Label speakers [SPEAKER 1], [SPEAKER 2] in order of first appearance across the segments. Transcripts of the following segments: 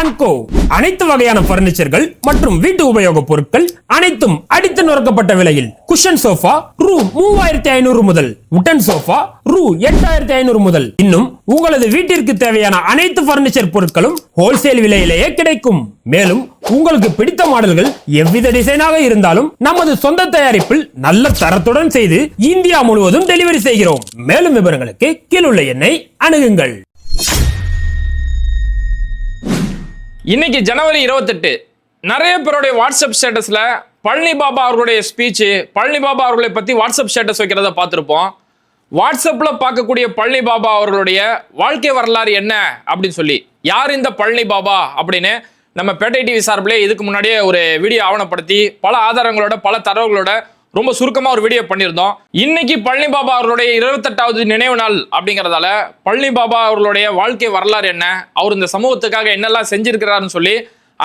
[SPEAKER 1] And கோ அனைத்து வகையான பர்னிச்சர்கள் மற்றும் வீட்டு உபயோக பொருட்கள் அனைத்தும் அடித்து நொறுக்கப்பட்ட விலையில். குஷன் சோஃபா ரூ மூவாயிரத்தி ஐநூறு முதல். உட்டன் சோஃபா ரூ எட்டாயிரத்தி ஐநூறு முதல். இன்னும் உங்களது வீட்டிற்கு தேவையான அனைத்து பர்னிச்சர் பொருட்களும் ஹோல்சேல் விலையிலேயே கிடைக்கும். மேலும் உங்களுக்கு பிடித்த மாடல்கள் எவ்வித டிசைனாக இருந்தாலும் நமது சொந்த தயாரிப்பில் நல்ல தரத்துடன் செய்து இந்தியா முழுவதும் டெலிவரி செய்கிறோம். மேலும் விவரங்களுக்கு கீழுள்ள எண்ணை அணுகுங்கள்.
[SPEAKER 2] இன்னைக்கு ஜனவரி இருபத்தெட்டு. நிறைய பேருடைய வாட்ஸ்அப் ஸ்டேட்டஸில் பழனி பாபா அவர்களுடைய ஸ்பீச்சு பழனி பாபா அவர்களை பற்றி வாட்ஸ்அப் ஸ்டேட்டஸ் வைக்கிறத பார்த்துருப்போம். வாட்ஸ்அப்பில் பார்க்கக்கூடிய பழனி பாபா அவர்களுடைய வாழ்க்கை வரலாறு என்ன அப்படின்னு சொல்லி யார் இந்த பழனி பாபா அப்படின்னு நம்ம பேட்டை டிவி சார்பிலே இதுக்கு முன்னாடியே ஒரு வீடியோ ஆவணப்படுத்தி பல ஆதாரங்களோட பல தரவுகளோட ரொம்ப சுருக்கமாக ஒரு வீடியோ பண்ணியிருந்தோம். இன்னைக்கு பழனி பாபா அவர்களுடைய இருபத்தெட்டாவது நினைவு நாள் அப்படிங்கிறதால பழனி பாபா அவர்களுடைய வாழ்க்கை வரலாறு என்ன? அவர் இந்த சமூகத்துக்காக என்னெல்லாம் செஞ்சிருக்கிறாருன்னு சொல்லி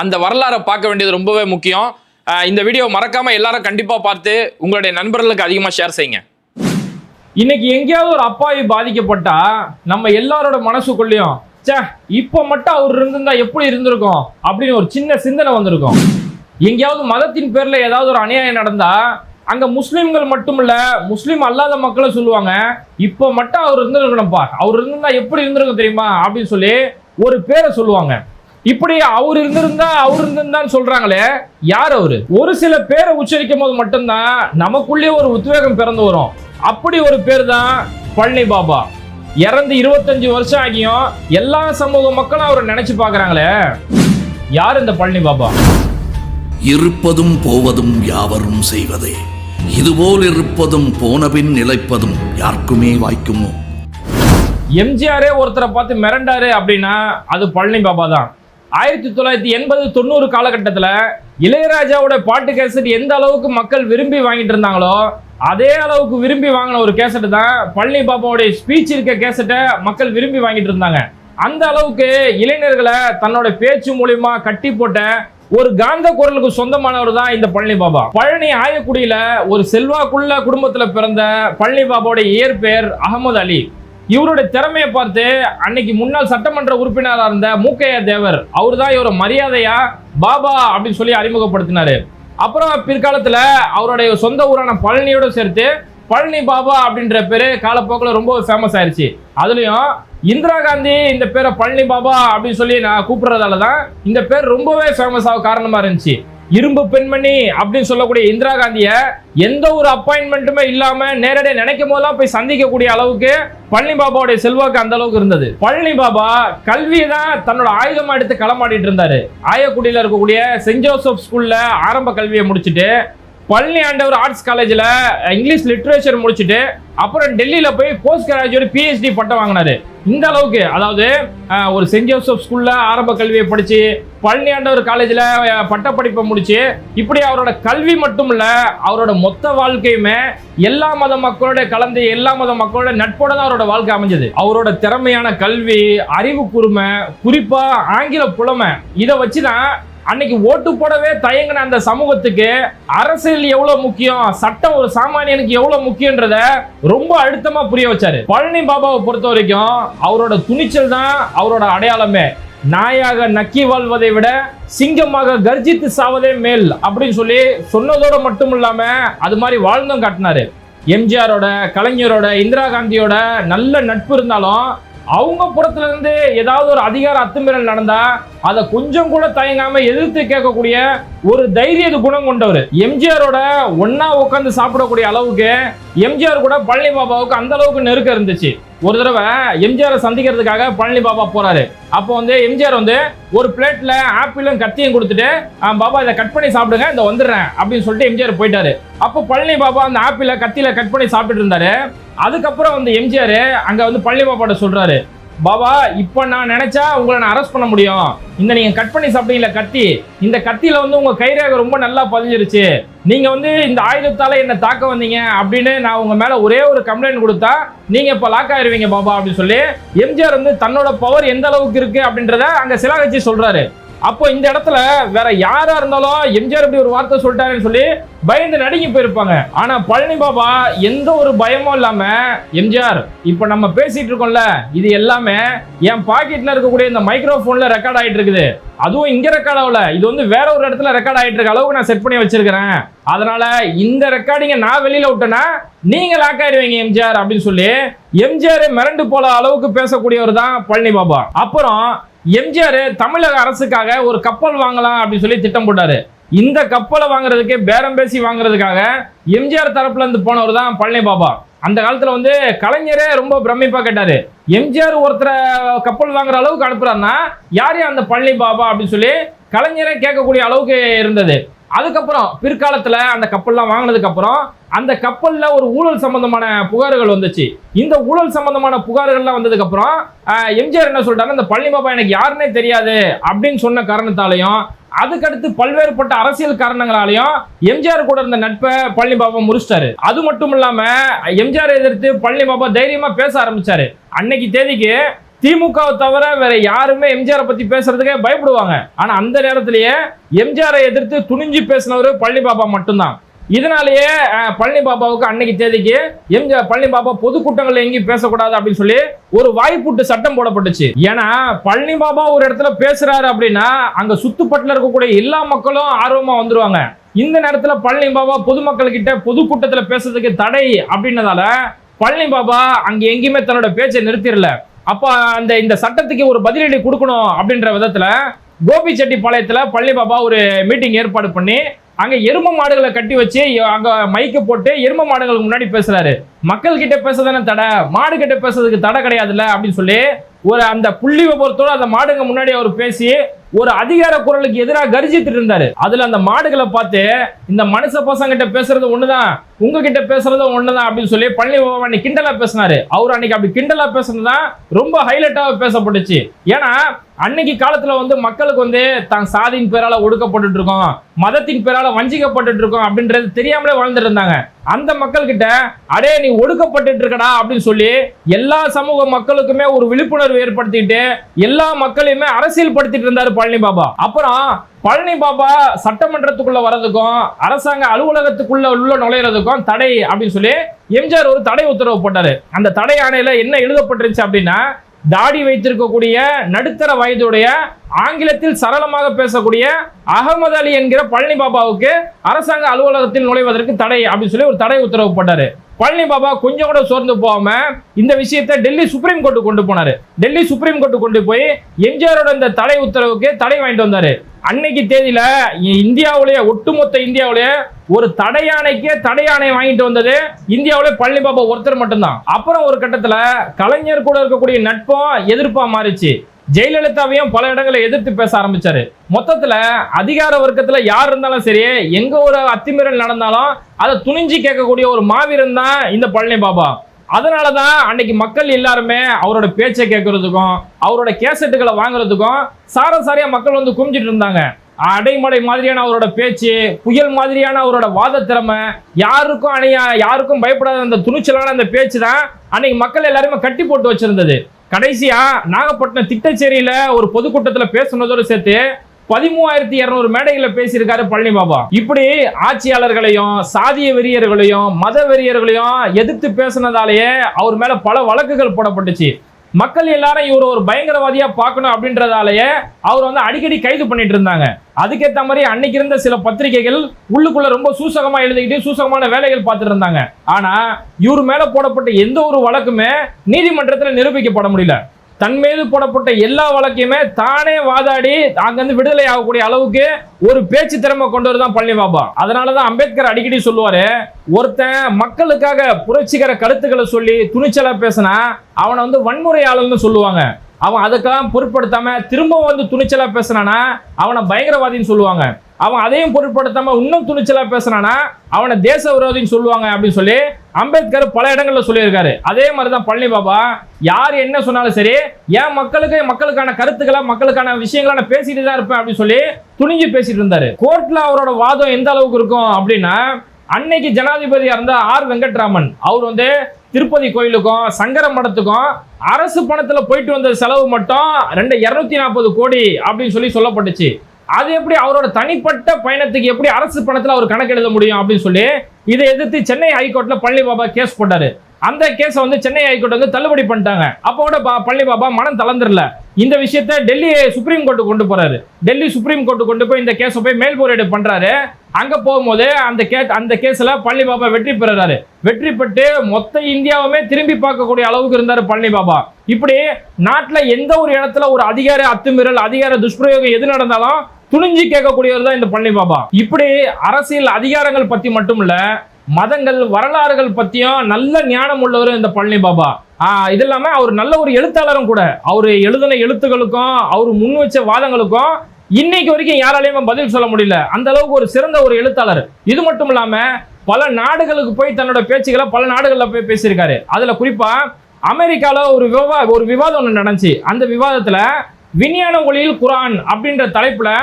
[SPEAKER 2] அந்த வரலாறை பார்க்க வேண்டியது ரொம்பவே முக்கியம். இந்த வீடியோ மறக்காம எல்லாரும் கண்டிப்பாக பார்த்து உங்களுடைய நண்பர்களுக்கு அதிகமாக ஷேர் செய்யுங்க. இன்னைக்கு எங்கேயாவது ஒரு அப்பாவி பாதிக்கப்பட்டா நம்ம எல்லாரோட மனசுக்குள்ளேயும் ச்சே இப்போ மட்டும் அவர் இருந்திருந்தா எப்படி இருந்திருக்கும்? அப்படின்னு ஒரு சின்ன சிந்தனை வந்திருக்கும். எங்கேயாவது மதத்தின் பேரில் ஏதாவது ஒரு அநியாயம் நடந்தா அங்க முஸ்லீம்கள் மட்டும் இல்ல முஸ்லீம் அல்லாத மக்களும் சொல்லுவாங்க இப்போ மட்டும் அவர் இருந்திருக்கணும்ப்பா அவர் இருந்திருந்தா எப்படி இருந்திருக்கும் தெரியுமா? அப்படின்னு சொல்லி ஒரு பேரை சொல்லுவாங்க. இப்படி அவர் இருந்திருந்தா அவர் இருந்திருந்தான்னு சொல்றாங்களே யார் அவரு? ஒரு சில பேரை உச்சரிக்கும் போது மட்டும்தான் நமக்குள்ளே ஒரு உத்வேகம் பிறந்து வரும். அப்படி ஒரு பேர் தான் பழனி பாபா. இறந்து இருபத்தஞ்சு வருஷம் ஆகியும் எல்லா சமூக மக்களும் அவரை நினைச்சு பாக்குறாங்களே யார் இந்த பழனி பாபா?
[SPEAKER 3] இருப்பதும் போவதும் யாவரும் செய்வதே. இதுபோல் இருப்பதும் போனபின் நிலைப்பதும் யாருக்குமே வாய்க்குமோ.
[SPEAKER 2] எம்ஜிஆரே ஒருத்தரை பார்த்து மிரண்டாரு அப்படின்னா அது பழனி பாபா தான். ஆயிரத்தி தொள்ளாயிரத்தி எண்பது தொண்ணூறு காலகட்டத்தில் இளையராஜாவோட பாட்டு கேசட் எந்த அளவுக்கு மக்கள் விரும்பி வாங்கிட்டு இருந்தாங்களோ அதே அளவுக்கு விரும்பி வாங்கின ஒரு கேசட் தான் பழனி பாபாவுடைய ஸ்பீச் இருக்க கேசட்டை மக்கள் விரும்பி வாங்கிட்டு இருந்தாங்க. அந்த அளவுக்கு இளைஞர்களை தன்னோட பேச்சு மூலியமா கட்டி போட்ட ஒரு காந்த குரலுக்கு சொந்தமானவர் தான் இந்த பழனி பாபா. பழனி ஆயக்குடியில ஒரு செல்வாக்குள்ள குடும்பத்துல பிறந்த பழனி பாபாவோட இயற்பெயர் அகமது அலி. இவருடைய திறமையை பார்த்து அன்னைக்கு முன்னாள் சட்டமன்ற உறுப்பினராக இருந்த மூக்கையா தேவர் அவர் தான் இவரை மரியாதையா பாபா அப்படின்னு சொல்லி அறிமுகப்படுத்தினாரு. அப்புறம் பிற்காலத்துல அவருடைய சொந்த ஊரான பழனியோட சேர்த்து பழனி பாபா அப்படின்ற பேரு காலப்போக்கில் ரொம்ப ஃபேமஸ் ஆயிருச்சு. அதுலயும் இந்திரா காந்தி இந்த பேரை பழனி பாபா அப்படின்னு சொல்லி நான் கூப்பிடுறதால தான் இந்த பேர் ரொம்பவே ஃபேமஸ் ஆக காரணமாக இருந்துச்சு. இரும்பு பெண்மணி அப்படின்னு சொல்லக்கூடிய இந்திரா காந்தியை எந்த ஒரு அப்பாயின்மெண்ட்டுமே இல்லாம நேரடியாக நினைக்கும் போதெல்லாம் போய் சந்திக்கக்கூடிய அளவுக்கு பழனி பாபாவுடைய செல்வாக்கு அந்த அளவுக்கு இருந்தது. பழனி பாபா கல்வியை தான் தன்னோட ஆயுதமா எடுத்து களமாடிட்டு இருந்தாரு. ஆயக்குடியில் இருக்கக்கூடிய சென்ட் ஜோசப் ஸ்கூல்ல ஆரம்ப கல்வியை முடிச்சுட்டு பழனி ஆண்டவர் ஆர்ட்ஸ் காலேஜில் இங்கிலீஷ் லிட்ரேச்சர் முடிச்சுட்டு அப்புறம் டெல்லியில் போய் போஸ்ட் கிராஜுவேட் பிஹெச்டி பட்டம் வாங்கினாரு. இந்த அளவுக்கு அதாவது ஒரு சென்ட் ஜோசப் ஸ்கூலில் ஆரம்ப கல்வியை படித்து பழனி ஆண்டவர் காலேஜில் பட்டப்படிப்பை முடித்து இப்படி அவரோட கல்வி மட்டும் இல்லை அவரோட மொத்த வாழ்க்கையுமே எல்லா மத மக்களோட கலந்து எல்லா மத மக்களோட நட்போட தான் அவரோட வாழ்க்கை அமைஞ்சது. அவரோட திறமையான கல்வி அறிவு கூர்மை குறிப்பாக ஆங்கில புலமை இதை வச்சு தான் அன்னைக்கு ஓட்டு போடவே தயங்கின அந்த சமூகத்துக்கு அரசியல் எவ்வளவு முக்கியம்? சட்டம் ஒரு சாமானியனுக்கு எவ்வளவு முக்கியன்றத ரொம்ப அழுத்தமா புரிய வச்சாரு. பழனி பாபாவை பொறுத்த வரைக்கும் அவரோட துணிச்சல் தான் அவரோட அடையாளமே. நாயாக நக்கி வாழ்வதை விட சிங்கமாக கர்ஜித்து சாவதே மேல் அப்படின்னு சொல்லி சொன்னதோட மட்டும் இல்லாம அது மாதிரி வாழ்ந்தும் காட்டினாரு. எம்ஜிஆரோட கலைஞரோட இந்திரா காந்தியோட நல்ல நட்பு இருந்தாலும் அவங்க புறத்துல இருந்து ஏதாவது ஒரு அதிகார அத்துமீறல் நடந்தா அதை கொஞ்சம் கூட தயங்காம எதிர்த்து கேட்கக்கூடிய ஒரு தைரிய குணம் கொண்டவர். எம்ஜிஆரோட ஒன்னா உட்காந்து சாப்பிடக்கூடிய அளவுக்கு எம்ஜிஆர் கூட பழனி பாபாவுக்கு அந்த அளவுக்கு நெருக்கம் இருந்துச்சு. ஒரு தடவை எம்ஜிஆரை சந்திக்கிறதுக்காக பழனி பாபா போறாரு. அப்போ வந்து எம்ஜிஆர் வந்து ஒரு பிளேட்ல ஆப்பிளும் கத்தியும் கொடுத்துட்டு "ஆ, பாபா இதை கட் பண்ணி சாப்பிடுங்க இந்த வந்துடுறேன் அப்படின்னு சொல்லிட்டு எம்ஜிஆர் போயிட்டாரு. அப்போ பழனி பாபா அந்த ஆப்பிள கத்தியில கட் பண்ணி சாப்பிட்டுட்டு இருந்தாரு. அதுக்கப்புறம் வந்து எம்ஜிஆர் அங்க வந்து பழனி பாபாட்ட சொல்றாரு. பாபா இப்போ நான் நினைச்சா உங்களை நான் அரெஸ்ட் பண்ண முடியும். இந்த நீங்க கட் பண்ணி சாப்பிட்டீங்களா கத்தி. இந்த கத்தியில வந்து உங்க கைரேகை ரொம்ப நல்லா பதிஞ்சிருச்சு. நீங்க வந்து இந்த ஆயுதத்தால என்ன தாக்க வந்தீங்க அப்படின்னு நான் உங்க மேல ஒரே ஒரு கம்ப்ளைண்ட் கொடுத்தா நீங்க இப்ப லாக் ஆயிருவீங்க பாபா அப்படின்னு சொல்லி எம்ஜிஆர் வந்து தன்னோட பவர் எந்த அளவுக்கு இருக்கு அப்படின்றத அங்க சிலாகச்சி சொல்றாரு. அப்போ இந்த இடத்துல வேற யாரா இருந்தாலும் எம்ஜிஆர் இப்படி ஒரு வார்த்தை சொல்லிட்டாருன்னு சொல்லி பயந்து நடுங்கி போயிருப்பாங்க. ஆனா பழனி பாபா எந்த ஒரு பயமும் இல்லாம எம்ஜிஆர் இப்ப நம்ம பேசிட்டு இருக்கோம்ல இது எல்லாமே என் பாக்கெட்ல இருக்கக்கூடிய இந்த மைக்ரோஃபோன்ல ரெக்கார்ட் ஆயிட்டு இருக்குது. அதுவும் இங்க ரெக்கார்ட் ஆகல. இது வந்து வேற ஒரு இடத்துல ரெக்கார்ட் ஆயிட்டு இருக்க அளவுக்கு நான் செட் பண்ணி வச்சிருக்கிறேன். அதனால இந்த ரெக்கார்டிங்க நான் வெளியில விட்டேன்னா நீங்க லாக் ஆயிடுவீங்க எம்ஜிஆர் அப்படின்னு சொல்லி எம்ஜிஆர் மிரண்டு போல அளவுக்கு பேசக்கூடியவர் தான் பழனி பாபா. அப்புறம் எம்ஜிஆர் தமிழக அரசுக்காக ஒரு கப்பல் வாங்கலாம் அப்படின்னு சொல்லி திட்டம் போட்டாரு. இந்த கப்பலை வாங்குறதுக்கு பேரம் பேசி வாங்குறதுக்காக எம்ஜிஆர் தரப்புல இருந்து போனவர் தான் பழனி பாபா. அந்த காலத்துல வந்து கலைஞரே ரொம்ப பிரமிப்பா கேட்டாரு. எம்ஜிஆர் ஒருத்தரை கப்பல் வாங்குற அளவுக்கு அனுப்புறாருன்னா யார் அந்த பழனி பாபா அப்படின்னு சொல்லி கலைஞரே கேட்கக்கூடிய அளவுக்கு இருந்தது. அதுக்கப்புறம் பிற்காலத்தில் அந்த கப்பல்லாம் வாங்கினதுக்கு அப்புறம் அந்த கப்பலில் ஒரு ஊழல் சம்பந்தமான புகார்கள் வந்துச்சு. இந்த ஊழல் சம்பந்தமான புகார்கள்லாம் வந்ததுக்கு அப்புறம் எம்ஜிஆர் என்ன சொல்லிட்டாங்க இந்த பழனி பாபா எனக்கு யாருன்னே தெரியாது அப்படின்னு சொன்ன காரணத்தாலையும் அதுக்கடுத்து பல்வேறுபட்ட அரசியல் காரணங்களாலையும் எம்ஜிஆர் கூட இருந்த நட்பை பழனி பாபா முறிச்சிட்டாரு. அது மட்டும் இல்லாம எம்ஜிஆர் எதிர்த்து பழனி பாபா தைரியமா பேச ஆரம்பிச்சாரு. அன்னைக்கு தேதிக்கு திமுகவை தவிர வேற யாருமே எம்ஜிஆரை பத்தி பேசுறதுக்கே பயப்படுவாங்க. ஆனா அந்த நேரத்திலேயே எம்ஜிஆரை எதிர்த்து துணிஞ்சு பேசினவர் பழனி பாபா மட்டும்தான். இதனாலேயே பழனி பாபாவுக்கு அன்னைக்கு தேதிக்கு எம்ஜிஆர் பழனி பாபா பொதுக்கூட்டங்கள்ல எங்கேயும் பேசக்கூடாது அப்படின்னு சொல்லி ஒரு வாய்ப்புட்டு சட்டம் போடப்பட்டுச்சு. ஏன்னா பழனி பாபா ஒரு இடத்துல பேசுறாரு அப்படின்னா அங்க சுத்துப்பட்டுல இருக்கக்கூடிய எல்லா மக்களும் ஆர்வமா வந்துருவாங்க. இந்த நேரத்துல பழனி பாபா பொதுமக்கள் கிட்ட பொதுக்கூட்டத்துல பேசுறதுக்கு தடை அப்படின்னதால பழனி பாபா அங்க எங்கேயுமே தன்னோட பேச்சை நிறுத்திடல. அப்போ அந்த இந்த சட்டத்துக்கு ஒரு பதிலடி கொடுக்கணும் அப்படின்ற விதத்தில் கோபிச்செட்டிப்பாளையத்துல பழனி பாபா ஒரு மீட்டிங் ஏற்பாடு பண்ணி அங்க எரும மாடுகளை கட்டி வச்சு அங்க மைக்கு போட்டு எரும மாடுகளுக்கு முன்னாடி பேசுறாரு. மக்கள் கிட்ட பேசுறதானே தடை? மாடு கிட்ட பேசுறதுக்கு தடை கிடையாதுல்ல அப்படின்னு சொல்லி ஒரு அந்த புள்ளி விபரத்தோடு அந்த மாடுங்க முன்னாடி அவர் பேசி ஒரு அதிகார குரலுக்கு எதிராக கர்ஜித்து இருந்தாரு. அதுல அந்த மாடுகளை பார்த்து இந்த மனுஷ பசங்க கிட்ட பேசுறது ஒண்ணுதான் உங்ககிட்ட பேசுறது ஒண்ணுதான் அப்படின்னு சொல்லி பழனி அன்னைக்கு கிண்டலா பேசினாரு. அவர் அன்னைக்கு அப்படி கிண்டலா பேசுனதுதான் ரொம்ப ஹைலைட்டாக பேசப்பட்டுச்சு. ஏன்னா அன்னைக்கு காலத்துல வந்து மக்களுக்கு வந்து தான் சாதியின் பேரால ஒடுக்கப்பட்டு இருக்கோம் மதத்தின் பேரால வஞ்சிக்கப்பட்டு இருக்கோம் அப்படின்றது தெரியாமலே வாழ்ந்துட்டு இருந்தாங்க. அந்த மக்கள் கிட்ட அடே நீ ஒடுக்கப்பட்டு இருக்கடா அப்படின்னு சொல்லி எல்லா சமூக மக்களுக்குமே ஒரு விழிப்புணர்வு ஏற்படுத்திட்டு எல்லா மக்களையுமே அரசியல் படுத்திட்டு இருந்தாரு பழனி பாபா. அப்புறம் பழனி பாபா சட்டமன்றத்துக்குள்ள வர்றதுக்கும் அரசாங்க அலுவலகத்துக்குள்ள உள்ள நுழையிறதுக்கும் தடை அப்படின்னு சொல்லி எம்ஜிஆர் ஒரு தடை உத்தரவு போட்டாரு. அந்த தடை ஆணையில என்ன எழுதப்பட்டிருச்சு அப்படின்னா தாடி வைத்திருக்கக்கூடிய நடுத்தர வயதுடைய ஆங்கிலத்தில் சரளமாக பேசக்கூடிய அகமது அலி என்கிற பழனி பாபாவுக்கு அரசாங்க அலுவலகத்தில் நுழைவதற்கு தடை அப்படின்னு சொல்லி ஒரு தடை உத்தரவு போட்டாரு. பழனி பாபா கொஞ்சம் கூட சோர்ந்து போகாம இந்த விஷயத்தை டெல்லி சுப்ரீம் கோர்ட்டு கொண்டு போனாரு. டெல்லி சுப்ரீம் கோர்ட்டு கொண்டு போய் எம்ஜிஆரோட இந்த தடை உத்தரவுக்கு தடை வாங்கிட்டு வந்தாரு. அன்னைக்கு தேதியில இ- ஒட்டுமொத்த இந்தியாவுலயே ஒரு தடையானைக்கே தடையானை வாங்கிட்டு வந்தது. இந்தியாவில் பழனி பாபா ஒருத்தர் மட்டும்தான். அப்புறம் ஒரு கட்டத்தில் கலைஞர் கூட இருக்கக்கூடிய நட்பும் எதிர்ப்பாக மாறிச்சு. ஜெயலலிதாவையும் பல இடங்களை எதிர்த்து பேச ஆரம்பிச்சாரு. மொத்தத்துல அதிகார வர்க்கத்துல யார் இருந்தாலும் சரி எங்க ஒரு அத்துமீறல் நடந்தாலும் அதை துணிஞ்சு கேட்கக்கூடிய ஒரு மாவீரன் தான் இந்த பழனி பாபா. அதனால தான் அன்னைக்கு மக்கள் எல்லாருமே அவரோட பேச்சை கேட்கறதுக்கும் அவரோட கேசட்டுகளை வாங்குறதுக்கும் சார சாரியா மக்கள் வந்து குமிஞ்சிட்டு இருந்தாங்க. அடைமடை மாதிரியான அவரோட பேச்சு புயல் மாதிரியான அவரோட வாத திறமை யாருக்கும் அணையா யாருக்கும் பயப்படாத அந்த துணிச்சலான அந்த பேச்சு தான் அன்னைக்கு மக்கள் எல்லாருமே கட்டி போட்டு வச்சிருந்தது. கடைசியா நாகப்பட்டினம் திட்டச்சேரியில ஒரு பொதுக்கூட்டத்துல பேசுனதோடு சேர்த்து பதிமூவாயிரத்தி இருநூறு மேடைகளை பேசியிருக்காரு பழனி பாபா. இப்படி ஆட்சியாளர்களையும் சாதிய வெறியர்களையும் மத வெறியர்களையும் எதிர்த்து பேசினதாலேயே அவர் மேல பல வழக்குகள் போடப்பட்டுச்சு. மக்கள் எல்லாரும் இவர் ஒரு பயங்கரவாதியா பார்க்கணும் அப்படின்றதாலேயே அவர் வந்து அடிக்கடி கைது பண்ணிட்டு இருந்தாங்க. அதுக்கேற்ற மாதிரி அன்னைக்கு இருந்த சில பத்திரிகைகள் உள்ளுக்குள்ள ரொம்ப சூசகமா எழுதிக்கிட்டு சூசகமான வேலைகள் பார்த்துட்டு இருந்தாங்க. ஆனா இவர் மேல போடப்பட்ட எந்த ஒரு வழக்குமே நீதிமன்றத்தில் நிரூபிக்கப்பட முடியல. தன் மீது போடப்பட்ட எல்லா வழக்கையுமே தானே வாதாடி அங்கிருந்து விடுதலை ஆகக்கூடிய அளவுக்கு ஒரு பேச்சு திறமை கொண்டவர் தான் பழனி பாபா. அதனாலதான் அம்பேத்கர் அடிக்கடி சொல்லுவாரு ஒருத்தன் மக்களுக்காக புரட்சிகர கருத்துக்களை சொல்லி துணிச்சலா பேசினா அவனை வந்து வன்முறையாளர்னு சொல்லுவாங்க. அவன் அதுக்கெல்லாம் பொருட்படுத்தாம திரும்பவும் வந்து துணிச்சலா பேசுனானா? அவனை பயங்கரவாதின்னு சொல்லுவாங்க. அவன் அதையும் பொருட்படுத்தாம இன்னும் துணிச்சலா பேசுனானா? அவனை தேச விரோதின்னு சொல்லுவாங்க அப்படின்னு சொல்லி அம்பேத்கர் பல இடங்கள்ல சொல்லியிருக்காரு. அதே மாதிரி தான் பழனி பாபா யார் என்ன சொன்னாலும் சரி என் மக்களுக்கு மக்களுக்கான கருத்துக்களை மக்களுக்கான விஷயங்களை நான் பேசிட்டு தான் இருப்பேன் அப்படின்னு சொல்லி துணிஞ்சு பேசிட்டு இருந்தாரு. கோர்ட்ல அவரோட வாதம் எந்த அளவுக்கு இருக்கும் அப்படின்னா அன்னைக்கு ஜனாதிபதியா இருந்த ஆர் வெங்கட்ராமன் அவர் வந்து திருப்பதி கோயிலுக்கும் சங்கர மடத்துக்கும் அரசு பணத்துல போயிட்டு வந்த செலவு மட்டும் ரெண்டு இருநூத்தி நாற்பது கோடி அப்படின்னு சொல்லி சொல்லப்பட்டுச்சு. அது எப்படி அவரோட தனிப்பட்ட பயணத்துக்கு எப்படி அரசு பணத்துல அவர் கணக்கு எழுத முடியும் அப்படின்னு சொல்லி இதை எதிர்த்து சென்னை ஹைகோர்ட்ல பழனி பாபா கேஸ் போட்டாரு. அந்த கேஸை வந்து சென்னை ஹைகோர்ட் வந்து தள்ளுபடி பண்ணிட்டாங்க. அப்போ கூட பா- பழனி பாபா மனம் தளர்ந்துடல இந்த விஷயத்த டெல்லி சுப்ரீம் கோர்ட்டு கொண்டு போறாரு. டெல்லி சுப்ரீம் கோர்ட்டு கொண்டு போய் இந்த கேஸை போய் மேல்முறையீடு பண்றாரு. அங்க போகும்போது அந்த கே அந்த கேஸ்ல பழனி பாபா வெற்றி பெறுறாரு வெற்றி பெற்று மொத்த இந்தியாவுமே திரும்பி பார்க்கக்கூடிய அளவுக்கு இருந்தாரு பழனி பாபா. இப்படி நாட்டுல எந்த ஒரு இடத்துல ஒரு அதிகார அத்துமீறல் அதிகார துஷ்பிரயோகம் எது நடந்தாலும் துணிஞ்சு கேட்கக்கூடியவர் தான் இந்த பழனி பாபா. இப்படி அரசியல் அதிகாரங்கள் பத்தி மட்டும் இல்லை மதங்கள் வரலாறுகள் பற்றியும் நல்ல ஞானம் உள்ளவர் இந்த பழனி பாபா. இது இல்லாமல் அவர் நல்ல ஒரு எழுத்தாளரும் கூட. அவர் எழுதின எழுத்துக்களுக்கும் அவர் முன் வச்ச வாதங்களுக்கும் இன்னைக்கு வரைக்கும் யாராலையுமே பதில் சொல்ல முடியல. அந்த அளவுக்கு ஒரு சிறந்த ஒரு எழுத்தாளர். இது மட்டும் இல்லாமல் பல நாடுகளுக்கு போய் தன்னோட பேச்சுக்களை பல நாடுகளில் போய் பேசியிருக்காரு. அதில் குறிப்பாக அமெரிக்காவில் ஒரு விவா ஒரு விவாதம் ஒன்று நடந்துச்சு. அந்த விவாதத்தில் விஞ்ஞான ஒளியில் குரான் அப்படின்ற தலைப்பில்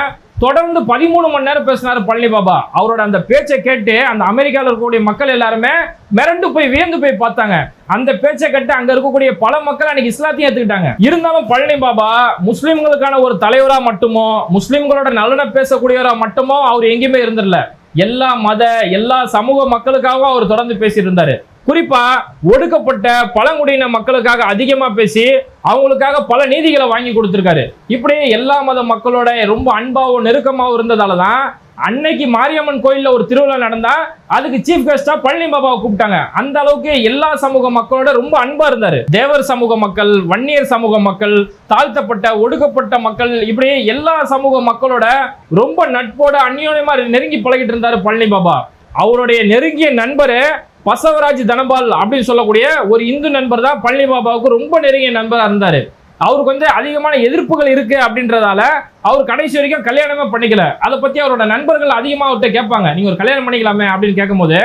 [SPEAKER 2] தொடர்ந்து பதிமூணு மணி நேரம் பேசினார் பழனி பாபா. அவரோட அந்த பேச்சை கேட்டு அந்த அமெரிக்காவில் இருக்கக்கூடிய மக்கள் எல்லாருமே மிரண்டு போய் வியந்து போய் பார்த்தாங்க. அந்த பேச்சை கேட்டு அங்க இருக்கக்கூடிய பல மக்கள் அன்னைக்கு இஸ்லாத்தையும் ஏத்துக்கிட்டாங்க. இருந்தாலும் பழனி பாபா முஸ்லிம்களுக்கான ஒரு தலைவரா மட்டுமோ முஸ்லிம்களோட நலனை பேசக்கூடியவரா மட்டுமோ அவர் எங்கேயுமே இருந்திரல எல்லா மத எல்லா சமூக மக்களுக்காகவும் அவர் தொடர்ந்து பேசிட்டு இருந்தாரு குறிப்பாக ஒடுக்கப்பட்ட பழங்குடியின மக்களுக்காக அதிகமாக பேசி அவங்களுக்காக பல நீதிகளை வாங்கி கொடுத்துருக்காரு. இப்படி எல்லா மத மக்களோட ரொம்ப அன்பாவும் நெருக்கமாகவும் இருந்ததால தான் அன்னைக்கு மாரியம்மன் கோயிலில் ஒரு திருவிழா நடந்தா அதுக்கு சீஃப் கெஸ்டா பழனி பாபாவை கூப்பிட்டாங்க. அந்த அளவுக்கு எல்லா சமூக மக்களோட ரொம்ப அன்பா இருந்தாரு. தேவர் சமூக மக்கள் வன்னியர் சமூக மக்கள் தாழ்த்தப்பட்ட ஒடுக்கப்பட்ட மக்கள் இப்படி எல்லா சமூக மக்களோட ரொம்ப நட்போட அந்யோன்யமா நெருங்கி பழகிட்டு இருந்தாரு பழனி பாபா. அவருடைய நெருங்கிய நண்பரு பசவராஜ் தனபால் அப்படின்னு சொல்லக்கூடிய ஒரு இந்து நண்பர் தான் பழனி பாபாவுக்கு ரொம்ப நெருங்கிய நண்பராக இருந்தார். அவருக்கு வந்து அதிகமான எதிர்ப்புகள் இருக்கு அப்படின்றதால அவர் கடைசி வரைக்கும் கல்யாணமே பண்ணிக்கல. அதை பத்தி அவரோட நண்பர்கள் அதிகமாக அவர்கிட்ட கேட்பாங்க. நீங்க ஒரு கல்யாணம் பண்ணிக்கலாமே அப்படின்னு கேட்கும்போது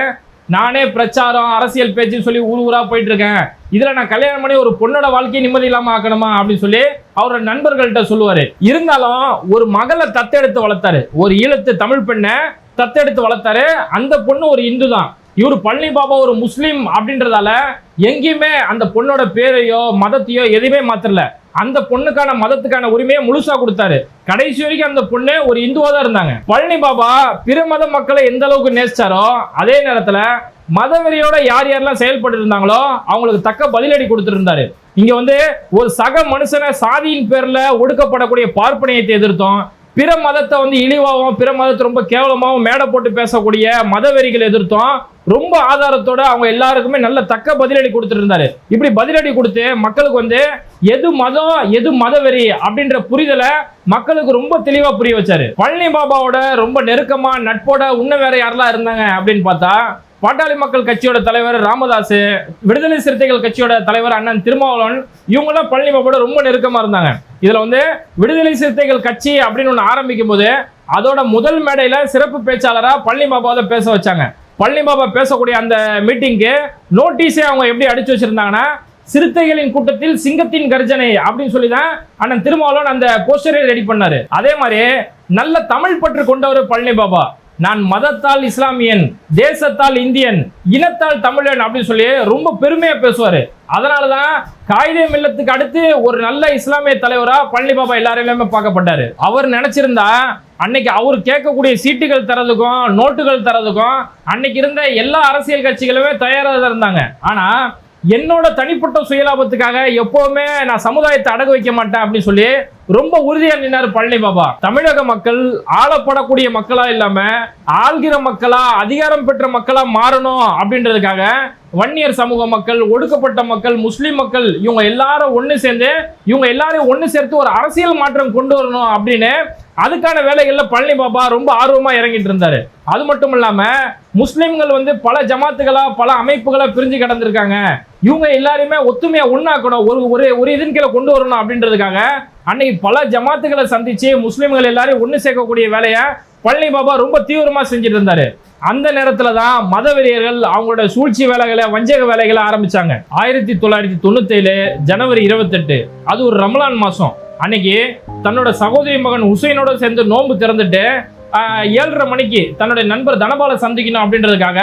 [SPEAKER 2] நானே பிரச்சாரம் அரசியல் பேச்சுன்னு சொல்லி ஊர் ஊரா போயிட்டு இருக்கேன் இதுல நான் கல்யாணம் பண்ணி ஒரு பொண்ணோட வாழ்க்கையை நிம்மதி இல்லாம ஆக்கணுமா? அப்படின்னு சொல்லி அவரோட நண்பர்கள்ட்ட சொல்லுவாரு. இருந்தாலும் ஒரு மகளை தத்தெடுத்து வளர்த்தாரு. ஒரு ஈழத்து தமிழ் பெண்ணை தத்தெடுத்து வளர்த்தாரு. அந்த பொண்ணு ஒரு இந்து தான் இவர் பழனி பாபா ஒரு முஸ்லீம் அப்படின்றதால எங்கேயுமே அந்த பொண்ணோட பேரையோ மதத்தையோ எதுவுமே மாத்திரல அந்த பொண்ணுக்கான மதத்துக்கான உரிமையை முழுசா கொடுத்தாரு. கடைசி வரைக்கும் அந்த பொண்ணு ஒரு இந்துவா தான் இருந்தாங்க. பழனி பாபா பிற மத மக்களை எந்த அளவுக்கு நேசிச்சாரோ அதே நேரத்துல மதவெறியோட யார் யாரெல்லாம் செயல்பட்டு இருந்தாங்களோ அவங்களுக்கு தக்க பதிலடி கொடுத்துருந்தாரு இங்க வந்து ஒரு சக மனுஷனை சாதியின் பேர்ல ஒடுக்கப்படக்கூடிய பார்ப்பனையத்தை எதிர்த்தோம். பிற மதத்தை வந்து இழிவாகவும் பிற மதத்தை ரொம்ப கேவலமாகவும் மேடை போட்டு பேசக்கூடிய மதவெறிகள் எதிர்த்தோம். ரொம்ப ஆதாரத்தோட அவங்க எல்லாருக்குமே நல்ல தக்க பதிலடி கொடுத்துட்டு இருந்தாரு. இப்படி பதிலடி கொடுத்து மக்களுக்கு வந்து எது மதம் எது மதவெறி அப்படின்ற புரிதலை மக்களுக்கு ரொம்ப தெளிவா புரிய வச்சாரு. பழனி பாபாவோட ரொம்ப நெருக்கமா நட்போட உன்ன வேற யாரெல்லாம் இருந்தாங்க? அப்படின்னு பார்த்தா பாட்டாளி மக்கள் கட்சியோட தலைவர் ராமதாஸ் விடுதலை சிறுத்தைகள் கட்சியோட தலைவர் அண்ணன் திருமாவளவன் இவங்கெல்லாம் பழனி பாபாவோட ரொம்ப நெருக்கமா இருந்தாங்க. இதுல வந்து விடுதலை சிறுத்தைகள் கட்சி அப்படின்னு ஒன்று ஆரம்பிக்கும் போது அதோட முதல் மேடையில சிறப்பு பேச்சாளரா பழனிபாபாவத பேச வச்சாங்க. பழனிபாபா பேசக்கூடிய அந்த மீட்டிங்க்கு நோட்டீஸே அவங்க எப்படி அடிச்சு வச்சிருந்தாங்கன்னா சிறுத்தைகளின் கூட்டத்தில் சிங்கத்தின் கர்ஜனை அப்படின்னு சொல்லி தான் அண்ணன் திருமாவளவன் அந்த போஸ்டரை ரெடி பண்ணாரு. அதே மாதிரி நல்ல தமிழ் பற்று கொண்டவர் பழனி பாபா நான் மதத்தால் இஸ்லாமியன் தேசத்தால் இந்தியன் இனத்தால் தமிழன் அப்படின்னு சொல்லி ரொம்ப பெருமையா பேசுவாரு. அதனாலதான் காயிதே மில்லத்துக்கு அடுத்து ஒரு நல்ல இஸ்லாமிய தலைவரா பழனி பாபா எல்லாரையுமே பார்க்கப்பட்டாரு. அவர் நினைச்சிருந்தா அன்னைக்கு அவர் கேட்கக்கூடிய சீட்டுகள் தரதுக்கும் நோட்டுகள் தரதுக்கும் அன்னைக்கு இருந்த எல்லா அரசியல் கட்சிகளுமே தயாராக தான் இருந்தாங்க. ஆனா என்னோட தனிப்பட்ட சுயலாபத்துக்காக எப்பவுமே நான் சமுதாயத்தை அடகு வைக்க மாட்டேன் அப்படின்னு சொல்லி ரொம்ப உறுதியா நின்னார் பழனி பாபா. தமிழக மக்கள் ஆளப்படக்கூடிய மக்களா இல்லாம ஆள்கிற மக்களா அதிகாரம் பெற்ற மக்களா மாறணும் அப்படின்றதுக்காக வன்னியர் சமூக மக்கள் ஒடுக்கப்பட்ட மக்கள் முஸ்லீம் மக்கள் இவங்க எல்லாரும் ஒன்னு சேர்ந்து இவங்க எல்லாரையும் ஒன்னு சேர்த்து ஒரு அரசியல் மாற்றம் கொண்டு வரணும் அப்படின்னு அதுக்கான வேலைகள்ல பழனி பாபா ரொம்ப ஆர்வமா இறங்கிட்டு இருந்தாரு. அது மட்டும் இல்லாம முஸ்லிம்கள் வந்து பல ஜமாத்துகளா பல அமைப்புகளா பிரிஞ்சு கிடந்திருக்காங்க. இவங்க எல்லாருமே ஒத்துமையா ஒண்ணாக்கணும். ஒரு ஒரு ஒரு இதன் கீழே கொண்டு வரணும் அப்படின்றதுக்காக அன்னைக்கு பல ஜமாத்துகளை சந்திச்சு முஸ்லிம்கள் எல்லாரையும் ஒன்று சேர்க்கக்கூடிய வேலையை பழனி பாபா ரொம்ப தீவிரமா செஞ்சுட்டு இருந்தாரு. அந்த நேரத்துல தான் மதவெறியர்கள் அவங்களோட சூழ்ச்சி வேலைகளை வஞ்சக வேலைகளை ஆரம்பிச்சாங்க. ஆயிரத்தி தொள்ளாயிரத்தி தொண்ணூத்தி ஏழு ஜனவரி இருபத்தெட்டு அது ஒரு ரமலான் மாசம். அன்னைக்கு தன்னோட சகோதரி மகன் உசைனோட சேர்ந்து நோன்பு திறந்துட்டு ஏழரை மணிக்கு தன்னுடைய நண்பர் தனபாலை சந்திக்கணும் அப்படின்றதுக்காக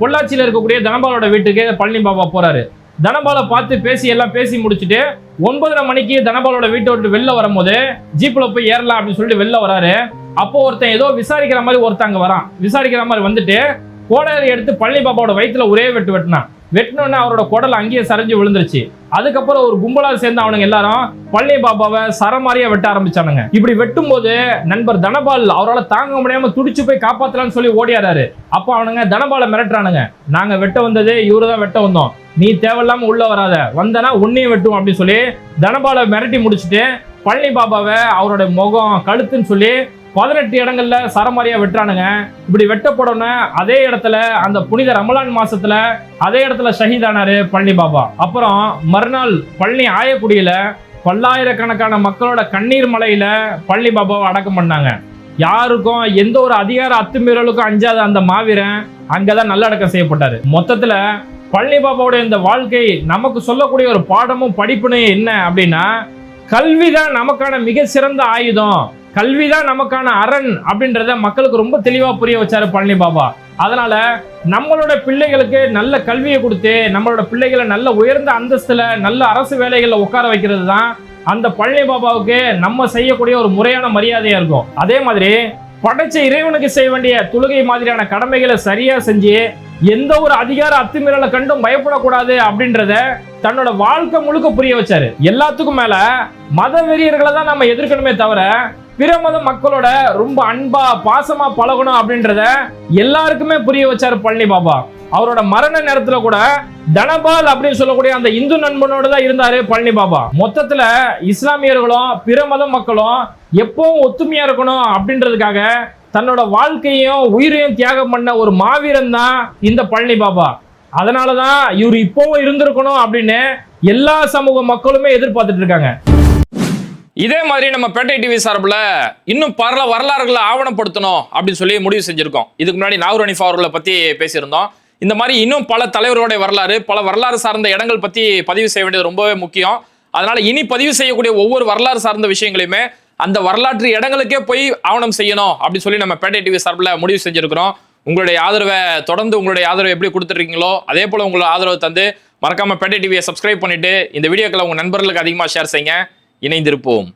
[SPEAKER 2] பொள்ளாச்சியில் இருக்கக்கூடிய தனபாலோட வீட்டுக்கு பழனி பாபா போறாரு. தனபாலை பார்த்து பேசி எல்லாம் பேசி முடிச்சுட்டு ஒன்பதரை மணிக்கு தனபாலோட வீட்டை விட்டு வெளில வரும்போது ஜீப்பில் போய் ஏறலாம் அப்படின்னு சொல்லிட்டு வெளில வராரு. அப்போ ஒருத்தன் ஏதோ விசாரிக்கிற மாதிரி ஒருத்தன் அங்கே வரான். விசாரிக்கிற மாதிரி வந்துட்டு கோடாரி எடுத்து பழனி பாபாவோட வயிற்றுல ஒரே வெட்டு வெட்டினான். வெட்டினோடனே அவரோட குடல் அங்கேயே சரிஞ்சு விழுந்துருச்சு. அதுக்கப்புறம் ஒரு கும்பலா சேர்ந்து அவனுங்க எல்லாரும் பழனி பாபாவை சரமாரியா வெட்ட ஆரம்பிச்சானுங்க. இப்படி வெட்டும் போது நண்பர் தனபால் அவரால் தாங்க முடியாம துடிச்சு போய் காப்பாத்தலாம்னு சொல்லி ஓடியாராரு. அப்போ அவனுங்க தனபாலை மிரட்டுறானுங்க. நாங்க வெட்ட வந்தது இவரு தான் வெட்ட வந்தோம். நீ தேவையில்லாம உள்ள வராத. வந்தனா உன்னையும் வெட்டும் அப்படின்னு சொல்லி தனபாலை மிரட்டி முடிச்சுட்டு பழனி பாபாவை அவரோட முகம் கழுத்துன்னு சொல்லி பதினெட்டு இடங்கள்ல சரமாரியா வெட்டுறானுங்க. இப்படி வெட்டப்படணும் அதே இடத்துல அந்த புனித ரமலான் மாசத்துல அதே இடத்துல ஷஹீதானாரு பழனி பாபா. அப்புறம் மறுநாள் பழனி ஆயக்குடியில பல்லாயிரக்கணக்கான மக்களோட கண்ணீர் மலையில பழனி பாபாவை அடக்கம் பண்ணாங்க. யாருக்கும் எந்த ஒரு அதிகார அத்துமீறலுக்கும் அஞ்சாத அந்த மாவீரன் அங்கதான் நல்லடக்கம் செய்யப்பட்டாரு. மொத்தத்துல பழனி பாபாவுடைய இந்த வாழ்க்கை நமக்கு சொல்லக்கூடிய ஒரு பாடமும் படிப்புனையும் என்ன அப்படின்னா கல்விதான் நமக்கான மிக சிறந்த ஆயுதம். கல்விதான் நமக்கான அரண் அப்படின்றத மக்களுக்கு ரொம்ப தெளிவாக புரிய வச்சாரு பழனி பாபா. அதனால நம்மளோட பிள்ளைகளுக்கு நல்ல கல்வியை கொடுத்து நம்மளோட பிள்ளைகளை நல்ல உயர்ந்த அந்தஸ்துல நல்ல அரசு வேலைகளில் உட்கார வைக்கிறது தான் அந்த பழனி பாபாவுக்கு நம்ம செய்யக்கூடிய ஒரு முறையான மரியாதையா இருக்கும். அதே மாதிரி படைச்ச இறைவனுக்கு செய்ய வேண்டிய தொழுகை மாதிரியான கடமைகளை சரியா செஞ்சு எந்த ஒரு அதிகார அத்துமீறலை கண்டும் பயப்படக்கூடாது அப்படின்றத தன்னோட வாழ்க்கை முழுக்க புரிய வச்சாரு. எல்லாத்துக்கும் மேல மத வெறியர்களை தான் நம்ம எதிர்க்கணுமே தவிர பிற மத மக்களோட ரொம்ப அன்பா பாசமா பழகணும் அப்படின்றத எல்லாருக்குமே புரிய வச்சாரு பழனி பாபா. அவரோட மரண நேரத்துல கூட தனபால் அப்படின்னு சொல்லக்கூடிய அந்த இந்து நண்பனோட தான் இருந்தாரு பழனி பாபா. மொத்தத்துல இஸ்லாமியர்களும் பிற மத மக்களும் எப்பவும் ஒத்துமையா இருக்கணும் அப்படின்றதுக்காக தன்னோட வாழ்க்கையும் உயிரையும் தியாகம் பண்ண ஒரு மாவீரன் தான் இந்த பழனி பாபா. அதனாலதான் இவர் இப்பவும் இருந்திருக்கணும் அப்படின்னு எல்லா சமூக மக்களுமே எதிர்பார்த்துட்டு இருக்காங்க.
[SPEAKER 4] இதே மாதிரி நம்ம பேட்டை டிவி சார்பில் இன்னும் பல வரலாறுகளை ஆவணப்படுத்தணும் அப்படின்னு சொல்லி முடிவு செஞ்சிருக்கோம். இதுக்கு முன்னாடி நாகூர் அனிஃபா அவர்களை பற்றி பேசியிருந்தோம். இந்த மாதிரி இன்னும் பல தலைவருடைய வரலாறு பல வரலாறு சார்ந்த இடங்கள் பற்றி பதிவு செய்ய வேண்டியது ரொம்பவே முக்கியம். அதனால் இனி பதிவு செய்யக்கூடிய ஒவ்வொரு வரலாறு சார்ந்த விஷயங்களையுமே அந்த வரலாற்று இடங்களுக்கே போய் ஆவணம் செய்யணும் அப்படின்னு சொல்லி நம்ம பேட்டை டிவி சார்பில் முடிவு செஞ்சுருக்கிறோம். உங்களுடைய ஆதரவை தொடர்ந்து உங்களுடைய ஆதரவை எப்படி கொடுத்துருக்கீங்களோ அதே போல் உங்களோட ஆதரவை தந்து மறக்காமல் பேட்டை டிவியை சப்ஸ்கிரைப் பண்ணிட்டு இந்த வீடியோக்களை உங்கள் நண்பர்களுக்கு அதிகமாக ஷேர் செய்யுங்க. இணைந்திருப்போம்.